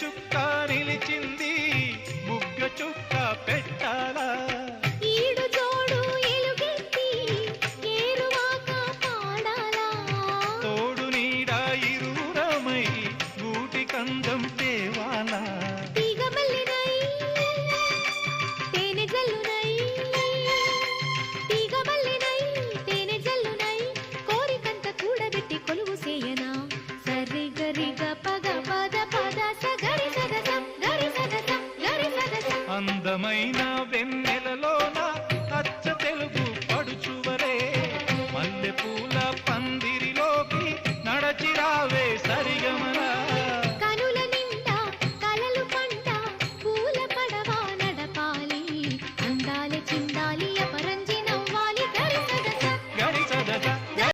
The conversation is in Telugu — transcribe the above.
చుక్క నిలిచింది ముగ్గ చుక్క పెట్టాలా? తోడు నీడ ఇరురమై గూటి కందం తేవాలా? తీగ మల్లినై తేనె జల్లునై అందమైన వెన్నెలలోన అచ్చ తెలుగు పడుచువరే. మల్లెపూల పందిరిలోకి నడచిరావే సరిగమ